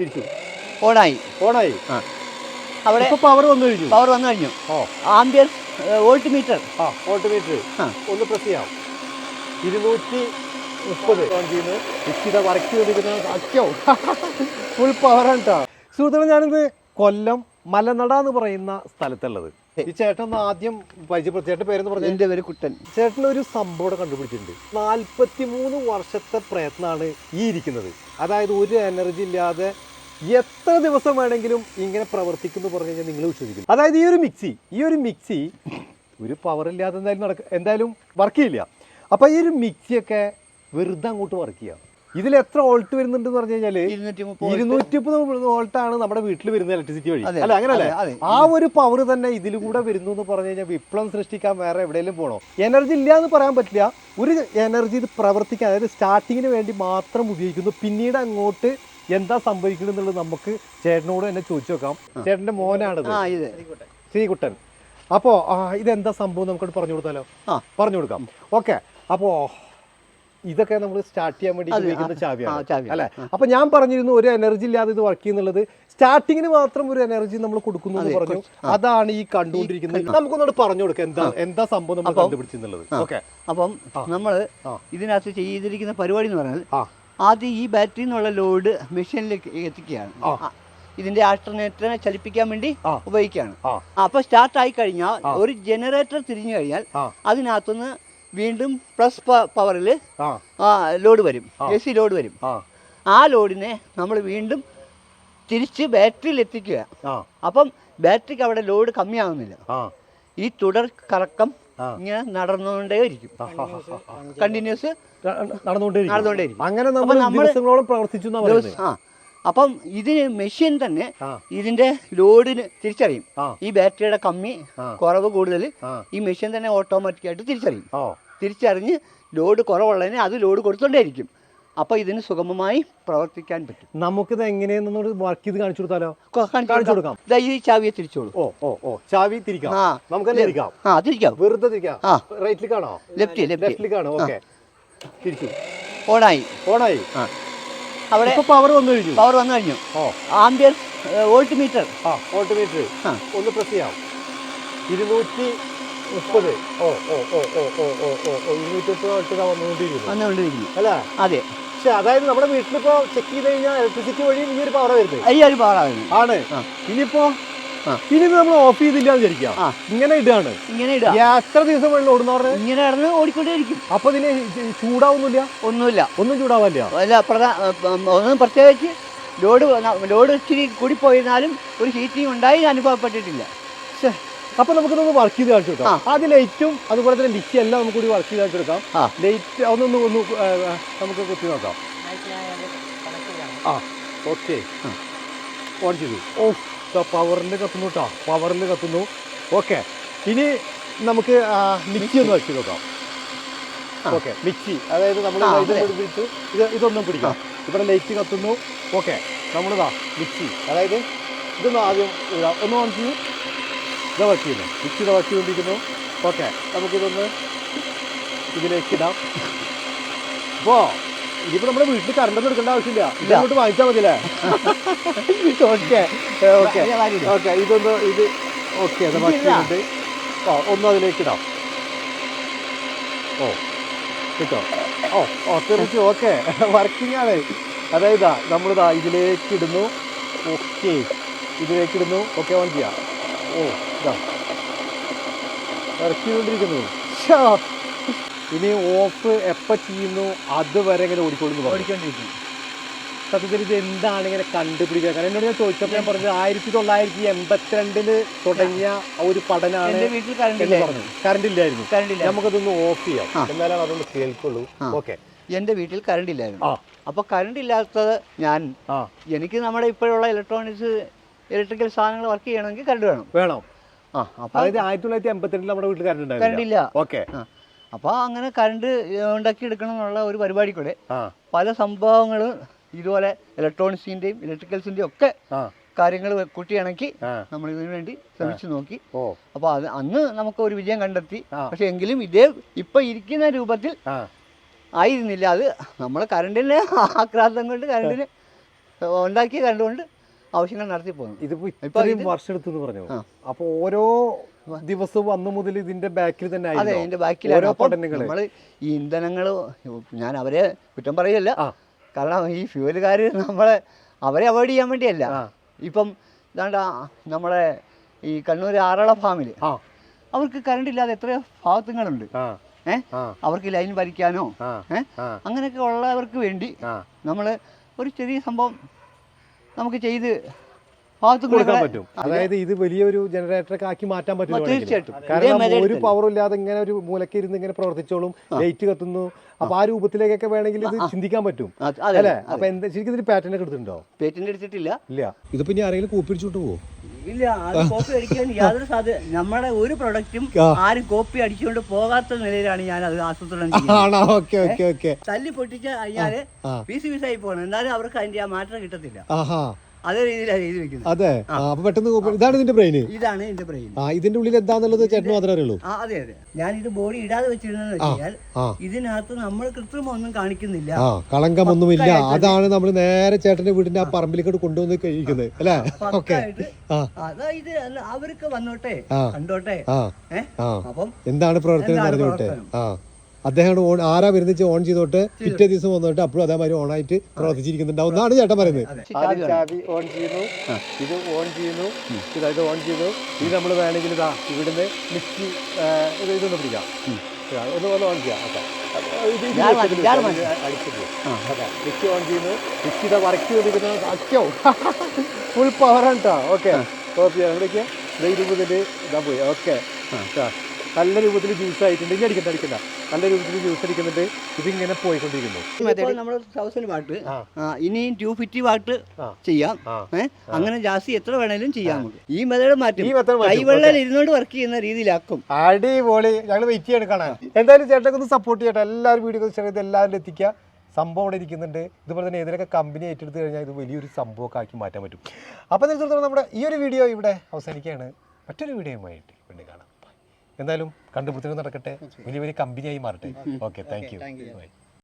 തിരിച്ചു. ഓണായി. ഓണായി. ആ. അവിടെ പവർ വന്നു കഴിഞ്ഞു. പവർ വന്നു കഴിഞ്ഞു. ഓ. ആംബിയർ വോൾട്ട് മീറ്റർ ആ വോൾട്ട് ആ. ഒന്ന് പ്രസ് ചെയ്യാം. ഇരുന്നൂറ്റി മുപ്പത്. നിശ്ചിത വർക്ക് ചെയ്തിരിക്കുന്ന അയ്യോ ഫുൾ പവറാണ് കേട്ടോ സുഹൃത്തുക്കളെ ഞാനിന്ന് കൊല്ലം മലനട എന്ന് പറയുന്ന സ്ഥലത്തുള്ളത്. ഈ ചേട്ടൻ ആദ്യം പരിചയപ്പെടുത്തി. ചേട്ടൻ പേരെന്ന് പറഞ്ഞു? എന്റെ പേര് കുട്ടൻ. ചേട്ടൻ ഒരു സംഭവം കണ്ടുപിടിച്ചിട്ടുണ്ട്. നാൽപ്പത്തി മൂന്ന് വർഷത്തെ പ്രയത്നമാണ് ഈ ഇരിക്കുന്നത്. അതായത് ഒരു എനർജി ഇല്ലാതെ എത്ര ദിവസം വേണമെങ്കിലും ഇങ്ങനെ പ്രവർത്തിക്കുന്നു പറഞ്ഞു കഴിഞ്ഞാൽ നിങ്ങൾ വിശ്വസിക്കും അതായത് ഈ ഒരു മിക്സി ഈ ഒരു മിക്സി ഒരു പവർ ഇല്ലാതെ എന്തായാലും നടക്ക എന്തായാലും വർക്ക് ചെയ്യില്ല. അപ്പോൾ ഈ ഒരു മിക്സിയൊക്കെ വെറുതെ അങ്ങോട്ട് വർക്ക് ചെയ്യാം. ഇതിൽ എത്ര വോൾട്ട് വരുന്നുണ്ടെന്ന് പറഞ്ഞു കഴിഞ്ഞാൽ ഇരുന്നൂറ്റി മുപ്പത് വോൾട്ട് ആണ് നമ്മുടെ വീട്ടിൽ വരുന്ന ഇലക്ട്രിസിറ്റി വഴി. അല്ല അങ്ങനല്ലേ. ആ ഒരു പവർ തന്നെ ഇതിലൂടെ വരുന്നു എന്ന് പറഞ്ഞു കഴിഞ്ഞാൽ വിപ്ലവം സൃഷ്ടിക്കാൻ വേറെ എവിടെയെങ്കിലും പോകണോ എനർജി ഇല്ല എന്ന് പറയാൻ പറ്റില്ല. ഒരു എനർജി ഇത് പ്രവർത്തിക്കാൻ അതായത് സ്റ്റാർട്ടിങ്ങിന് വേണ്ടി മാത്രം ഉപയോഗിക്കുന്നു. പിന്നീട് അങ്ങോട്ട് എന്താ സംഭവിക്കുന്നത് എന്നുള്ളത് നമുക്ക് ചേട്ടനോട് തന്നെ ചോദിച്ചു നോക്കാം. ചേട്ടന്റെ മോനാണ് ശ്രീകുട്ടൻ. അപ്പോ ഇതെന്താ സംഭവം നമുക്കോട് പറഞ്ഞു കൊടുത്താലോ? ആ. പറഞ്ഞു കൊടുക്കാം. ഓക്കെ. അപ്പോ ഇതൊക്കെ നമ്മൾ സ്റ്റാർട്ട് ചെയ്യാൻ വേണ്ടി ഉപയോഗിക്കുന്ന ചാവിയാണ്. അല്ലെ? അപ്പൊ ഞാൻ പറഞ്ഞിരുന്നു ഒരു എനർജി ഇല്ലാതെ ഇത് വർക്ക് ചെയ്യുന്നുള്ളത്. സ്റ്റാർട്ടിങ്ങിന് മാത്രം ഒരു എനർജി നമ്മൾ കൊടുക്കുന്നു എന്ന് പറഞ്ഞു. അതാണ് ഈ കണ്ടുകൊണ്ടിരിക്കുന്നത്. നമുക്കൊന്നോട് പറഞ്ഞു കൊടുക്കാം. എന്താ എന്താ സംഭവം നമ്മൾ കണ്ടുപിടിച്ചെന്നുള്ളത്. ഓക്കെ അപ്പം. നമ്മൾ. ഇതിനകത്ത് ചെയ്തിരിക്കുന്ന പരിപാടി എന്ന് പറഞ്ഞാൽ ആദ്യം ഈ ബാറ്ററി എന്നുള്ള ലോഡ് മെഷീനിലേക്ക് എത്തിക്കുകയാണ്. ഇതിന്റെ ആൾട്ടർനേറ്ററിനെ ചലിപ്പിക്കാൻ വേണ്ടി. ഉപയോഗിക്കുകയാണ്. അപ്പൊ സ്റ്റാർട്ട് ആയി കഴിഞ്ഞാൽ ഒരു ജനറേറ്റർ തിരിഞ്ഞു കഴിഞ്ഞാൽ അതിനകത്തുനിന്ന് വീണ്ടും പ്ലസ് പവറിൽ ആ. ലോഡ് വരും. എ സി ലോഡ് വരും. ആ. ലോഡിനെ നമ്മൾ വീണ്ടും തിരിച്ച് ബാറ്ററിയിൽ എത്തിക്കുക. അപ്പം ബാറ്ററിക്ക് അവിടെ ലോഡ് കമ്മിയാവുന്നില്ല. ഈ തുടർ കറക്കം. ഇങ്ങനെ നടന്നുകൊണ്ടേ ഇരിക്കും. കണ്ടിന്യൂസ് നടന്നുകൊണ്ടേ അങ്ങനെ പ്രവർത്തിച്ചു അപ്പം ഇതിന് മെഷീൻ തന്നെ ഇതിന്റെ ലോഡിന് തിരിച്ചറിയും. ഈ ബാറ്ററിയുടെ കമ്മി കുറവ് കൂടുതൽ ഈ മെഷീൻ തന്നെ ഓട്ടോമാറ്റിക്കായിട്ട് തിരിച്ചറിയും. തിരിച്ചറിഞ്ഞ് ലോഡ് കുറവുള്ളതിനെ അത് ലോഡ് കൊടുത്തോണ്ടേയിരിക്കും. അപ്പോൾ ഇതിന് സുഗമമായി പ്രവർത്തിക്കാൻ പറ്റും. നമുക്കിത് എങ്ങനെയെന്നൊന്ന് വർക്ക് ചെയ്ത് കാണിച്ചു കൊടുത്താലോ? കാണിച്ചു കൊടുക്കാം. ദാ ഈ ചാവിയെ തിരിച്ചോളൂ. ഓ ഓ ഓ ചാവി തിരിക്കാം. ആ. നമുക്ക് തന്നെ തിരിക്കാം. ആ തിരിക്കാം. വെറുതെ തിരിക്കാം. ആ. റൈറ്റിലേക്കാണോ ലെഫ്റ്റ് ലെഫ്റ്റ് ലെഫ്റ്റിലേക്കാണോ ഓക്കെ തിരിച്ചു. ഓണായി. ഓണായി. ആ. അവിടെ പവർ വന്നു കഴിഞ്ഞു. പവർ വന്നു കഴിഞ്ഞു. ഓ. Ampere volt meter. ആ വോൾട്ട് ആ. ഒന്ന് പ്രസ് ചെയ്യാം. ഇരുന്നൂറ്റി മുപ്പത്. ഓ ഓ ഓ ഓ ഓ ഓ ഓ ഓ ഇരുന്നൂറ്റി മുപ്പത് വോൾട്ട് വന്നുകൊണ്ടിരിക്കുന്നു. വന്നുകൊണ്ടിരിക്കുന്നു. അല്ലേ? അതെ. പക്ഷെ അതായത് നമ്മുടെ വീട്ടിലിപ്പോ ചെക്ക് ചെയ്ത് കഴിഞ്ഞാൽ ഇലക്ട്രിസിറ്റി വഴി ഈ ഒരു പവർ വരുന്നത് ഈ ഒരു പവർ ആണ്. ഇനിയിപ്പോ ഇനി നമ്മൾ ഓഫ് ചെയ്തില്ല വിചാരിക്കാം ഇങ്ങനെ ഇടാണ് ഇങ്ങനെ ഇടുക. എത്ര ദിവസം വെള്ളം ഓടുന്ന പറഞ്ഞത് ഇങ്ങനെ ഇടന്ന് ഓടിക്കൊണ്ടേയിരിക്കും. അപ്പൊ ഇതിന് ചൂടാവുന്നില്ല? ഒന്നുമില്ല. ഒന്നും ചൂടാവില്ല അല്ല ഒന്നും പ്രത്യേകിച്ച് ലോഡ് ലോഡ് ഇച്ചിരി കൂടി പോയിരുന്നാലും ഒരു ഹീറ്റിംഗ് ഉണ്ടായി അനുഭവപ്പെട്ടിട്ടില്ല. അപ്പൊ നമുക്ക് വർക്ക് ചെയ്ത് കാണിച്ചു കൊടുക്കാം. ആദ്യം ലൈറ്റും അതുപോലെ തന്നെ മിക്സി എല്ലാം നമുക്ക് കൂടി വർക്ക് ചെയ്ത് കാണിച്ചു കൊടുക്കാം. ലൈറ്റ് അതൊന്ന് ഒന്ന് ഏ, നമുക്ക് കുത്തി നോക്കാം. ആ ഓക്കെ. ഓൺ ചെയ്തു. ഓ പവറിൽ കത്തുന്നു കേട്ടോ പവറിൽ കത്തുന്നു. ഓക്കെ ഇനി നമുക്ക് മിക്സി ഒന്ന് വർക്ക് നോക്കാം. ഓക്കെ മിക്സി അതായത് നമ്മൾ ഇത് ഇതൊന്നും പിടിക്കാം. ഇവിടെ ലൈറ്റ് കത്തുന്നു. ഓക്കെ നമ്മളിതാ മിക്സി അതായത് ഇതൊന്ന് ആദ്യം ഇതാ. ഒന്ന് ഓൺ ചെയ്യും. ഇത് വർക്ക് ചെയ്യുന്നു മിക്സി ഇത് വർക്ക് ചെയ്തുകൊണ്ടിരിക്കുന്നു ഓക്കെ നമുക്കിതൊന്ന് ഇതിലേക്ക് ഇടാം അപ്പോൾ ഇനിയിപ്പോൾ നമ്മുടെ വീട്ടിൽ കറണ്ട് ഒന്നും എടുക്കേണ്ട ആവശ്യമില്ല. ഇത് ഇല്ല. അങ്ങോട്ട് വാങ്ങിച്ചാൽ മതിയല്ലേ? Okay okay. ഓക്കെ ഇതൊന്ന് ഇത് ഓക്കെ അത് വർക്ക്. ചെയ്യുന്നുണ്ട് ഓ ഒന്നും അതിലേക്ക് ഇടാം ഓ കിട്ടോ? ഓ ഓ തെറിച്ചു ഓക്കെ. വർക്കിംഗ് ആണ് അതായത് നമ്മളിതാ ഇതിലേക്ക് ഇടുന്നു ഓക്കെ ഇതിലേക്ക് ഇടുന്നു ഓക്കെ ഓൺ ചെയ്യാം. ഓ ഇതാ. ഇറക്കിക്കൊണ്ടിരിക്കുന്നു. ശ്ശോ. ഇനി ഓഫ് എപ്പോൾ ചെയ്യുന്നു? അതുവരെ ഇങ്ങനെ ഓടിക്കൊള്ളുന്നു ഓടിക്കൊണ്ടിരിക്കും സത്യത്തിൽ ഇത് എന്താണ് ഇങ്ങനെ കണ്ടുപിടിക്കുക കാരണം എന്നോട് ഞാൻ ചോദിച്ചപ്പോൾ ഞാൻ പറഞ്ഞത് ആയിരത്തി തൊള്ളായിരത്തി എൺപത്തിരണ്ടിൽ തുടങ്ങിയ ഒരു പഠനമാണ് എന്റെ വീട്ടിൽ കറണ്ട് എന്ന് പറഞ്ഞു. കറണ്ട് ഇല്ലായിരുന്നു. കറണ്ട് ഇല്ല നമുക്കതൊന്ന് ഓഫ് ചെയ്യാം. എന്നാലും എന്നാലാണ് അതൊന്ന് കേൾക്കുള്ളൂ. ഓക്കെ എന്റെ വീട്ടിൽ കറണ്ട് ഇല്ലായിരുന്നു. അപ്പോൾ കറണ്ട് ഇല്ലാത്തത് ഞാൻ. എനിക്ക് നമ്മുടെ ഇപ്പോഴുള്ള ഇലക്ട്രോണിക്സ് ഇലക്ട്രിക്കൽ സാധനങ്ങൾ വർക്ക് ചെയ്യണമെങ്കിൽ കറണ്ട് വേണം. വേണം? ആ അതായത് ആയിരത്തി തൊള്ളായിരത്തി എൺപത്തിരണ്ടിൽ നമ്മുടെ വീട്ടിൽ കറണ്ട് കറണ്ട് ഇല്ല ഓക്കെ. അപ്പോൾ അങ്ങനെ കറണ്ട് ഉണ്ടാക്കി എടുക്കണം എന്നുള്ള ഒരു പരിപാടി കൂടെ പല സംഭവങ്ങളും ഇതുപോലെ ഇലക്ട്രോണിക്സിന്റെയും ഇലക്ട്രിക്കൽസിന്റെയും ഒക്കെ കാര്യങ്ങൾ കൂട്ടിയിണക്കി നമ്മൾ ഇതിനു വേണ്ടി ശ്രമിച്ചു നോക്കി. ഓ. അപ്പോൾ അത് അന്ന് നമുക്ക് ഒരു വിജയം കണ്ടെത്തി. പക്ഷെ എങ്കിലും ഇതേ ഇപ്പൊ ഇരിക്കുന്ന രൂപത്തിൽ ആയിരുന്നില്ല. അത് നമ്മൾ കരണ്ടിന്റെ ആക്രാന്തം കൊണ്ട് കറണ്ടിന് ഉണ്ടാക്കിയ കണ്ടുകൊണ്ട് ആവശ്യങ്ങൾ നടത്തി പോകുന്നു ഇതിപ്പോ ഇത്രയും ഇത് വർഷം എടുത്തു പറഞ്ഞു? അപ്പോൾ അപ്പൊ ഓരോ ദിവസവും അന്ന് മുതൽ ഇതിന്റെ ബാക്കിൽ തന്നെ അതെ ഇതിന്റെ ബാക്കിൽ ഓരോ നമ്മൾ ഈ ഇന്ധനങ്ങൾ ഞാൻ അവരെ കുറ്റം പറയല്ല. കാരണം ഈ ഫ്യൂവലുകാർ നമ്മളെ അവരെ അവോയ്ഡ് ചെയ്യാൻ വേണ്ടിയല്ല. ഇപ്പം ഇതാണ്ട് നമ്മളെ ഈ കണ്ണൂർ ആറള ഫാമിൽ അവർക്ക് കറണ്ട് ഇല്ലാതെ എത്രയോ ഭാഗത്തുങ്ങളുണ്ട്. ഏഹ് അവർക്ക് ലൈൻ വലിക്കാനോ ഏഹ് അങ്ങനെയൊക്കെ ഉള്ളവർക്ക് വേണ്ടി നമ്മൾ ഒരു ചെറിയ സംഭവം നമുക്ക് ചെയ്ത് ഭാഗത്ത് കൊടുക്കാൻ പറ്റും. അതായത് ഇത് വലിയൊരു ജനറേറ്ററൊക്കെ ആക്കി മാറ്റാൻ പറ്റും തീർച്ചയായിട്ടും. കാരണം ഒരു പവർ പവറും ഇല്ലാതെ ഇങ്ങനെ ഒരു മൂലക്ക് ഇരുന്ന് ഇങ്ങനെ പ്രവർത്തിച്ചോളും ലൈറ്റ് കത്തുന്നു. അപ്പൊ ആ രൂപത്തിലേക്കൊക്കെ വേണമെങ്കിൽ ഇത് ചിന്തിക്കാൻ പറ്റും. അല്ലെ? അപ്പൊ എന്താ ശരിക്കും ഇതിന് പാറ്റേൺ ഒക്കെ എടുത്തിട്ടുണ്ടോ? പേറ്റന്റ് എടുത്തിട്ടില്ല. ഇല്ല. ഇതിപ്പോ ഇനി ആരെങ്കിലും കൂപ്പിടിച്ചോട്ട് പോകും ഇല്ല അത് കോപ്പി അടിക്കാൻ യാതൊരു സാധ്യത നമ്മുടെ ഒരു പ്രൊഡക്റ്റും ആരും കോപ്പി അടിച്ചുകൊണ്ട് പോകാത്ത നിലയിലാണ് ഞാൻ അത് ആസൂത്രണം ചെയ്യുന്നത്. ആണോ? Okay okay okay. തല്ലി പൊട്ടിച്ച് കഴിഞ്ഞാൽ. പീസ് പീസായി പോകണം എന്നാലും അവർക്ക് അതിന്റെ ആ മാറ്റം കിട്ടത്തില്ല. ആഹാ. അതേ രീതിയിലാണ് ചെയ്ത് വെക്കുന്നത്. അതെ. ആ, അപ്പൊ പെട്ടെന്ന് copy- ഇതാണ് ഇതിന്റെ ബ്രെയിൻ ഇതാണ് എന്റെ ബ്രെയിൻ ആ ഇതിന്റെ ഉള്ളിൽ എന്താന്നുള്ളത് ചേട്ടന് മാത്രമേ അറിയുള്ളൂ. ആ അതെ അതെ. ഞാൻ ഇത് ബോഡി ഇടാതെ വെച്ചിരുന്നെന്ന് വെച്ചാൽ ആ. ഇതിനകത്ത് നമ്മൾ കൃത്രിമം ഒന്നും കാണിക്കുന്നില്ല. ആ കളങ്കമൊന്നുമില്ല അതാണ് നമ്മൾ നേരെ ചേട്ടന്റെ വീടിന്റെ ആ പറമ്പിലേക്ക് കൊണ്ടുവന്ന് കഴിക്കുന്നത്. അല്ലേ? ഓക്കെ പക്കായിട്ട് ആ. അതായത് അല്ല, അവർക്ക് വന്നോട്ടെ ആ. കണ്ടോട്ടെ. ആ. ഏ? ആ. അപ്പം എന്താണ് പ്രവർത്തനം എന്താണ് പ്രവർത്തനം? ആ. അദ്ദേഹം ഓൺ ആരാ വിരുന്നിച്ച് ഓൺ ചെയ്തോട്ട് പിറ്റേ ദിവസം വന്നിട്ട് അപ്പോഴും അതേമാതിരി ഓൺ ആയിട്ട് പ്രവർത്തിച്ചിരിക്കുന്നുണ്ടാവും എന്നാണ് ചേട്ടൻ പറയുന്നത്. ചാവി ഓൺ ചെയ്യുന്നു. ഇത് ഓൺ ചെയ്യുന്നു. ഇതാ ഓൺ ചെയ്തു ഇത് നമ്മൾ വേണമെങ്കിൽ ഇതാ ഇവിടുന്ന് മിക്സി ഇത് ഇതൊന്ന് പിടിക്കാം. ഒന്ന് ഒന്ന് ഓൺ ചെയ്യാം. ഓക്കെ. ഓക്കെ. മിക്സി ഓൺ ചെയ്യുന്നു. മിക്സി ഇതാ വർക്ക് ചെയ്തിരിക്കുന്നത് അച്ഛോ ഫുൾ പവറാണ് കേട്ടോ ഓക്കെ. കോപ്പി ഇവിടേക്ക് എവിടേക്ക് ഇതാ പോയി. ഓക്കെ. നല്ല രൂപത്തിൽ ജ്യൂസ് ആയിട്ടുണ്ട്. ഇനി അടിക്കണ്ട അടിക്കണ്ട. നല്ല രൂപത്തിൽ ജ്യൂസ് അടിക്കുന്നുണ്ട്. ഇതിങ്ങനെ പോയിക്കൊണ്ടിരിക്കുന്നു. നമ്മൾ തൗസൻഡ് വാട്ട് ഇനിയും ടു ഫിഫ്റ്റി വാട്ട് ചെയ്യാം. അങ്ങനെ ജാസ്തി എത്ര വേണേലും ചെയ്യാം. ഈ മെത്തേഡ് മാറ്റും. മാറ്റും. ഇരുന്നോണ്ട് വർക്ക് ചെയ്യുന്ന രീതിയിലാക്കും. അടിപൊളി. ഞങ്ങൾ വെയിറ്റ് ചെയ്യണം കാണാൻ എന്തായാലും ചേട്ടനൊക്കെ ഒന്ന് സപ്പോർട്ട് ചെയ്യട്ടെ. എല്ലാവരും വീഡിയോ ചെയ്ത് എല്ലാവരും എത്തിക്കുക. സംഭവം അവിടെ ഇരിക്കുന്നുണ്ട്. ഇതുപോലെ തന്നെ ഏതിലൊക്കെ കമ്പനി ഏറ്റെടുത്ത് കഴിഞ്ഞാൽ ഇത് വലിയൊരു സംഭവമൊക്കെ ആക്കി മാറ്റാൻ പറ്റും. അപ്പോൾ നിർത്തുന്നത് നമ്മുടെ ഈ ഒരു വീഡിയോ ഇവിടെ അവസാനിക്കുകയാണ്. മറ്റൊരു വീഡിയോയുമായിട്ട് വീണ്ടും കാണാം. എന്തായാലും കണ്ടുപിടുത്തങ്ങൾ നടക്കട്ടെ. വലിയ വലിയ കമ്പനിയായി മാറട്ടെ. Okay thank you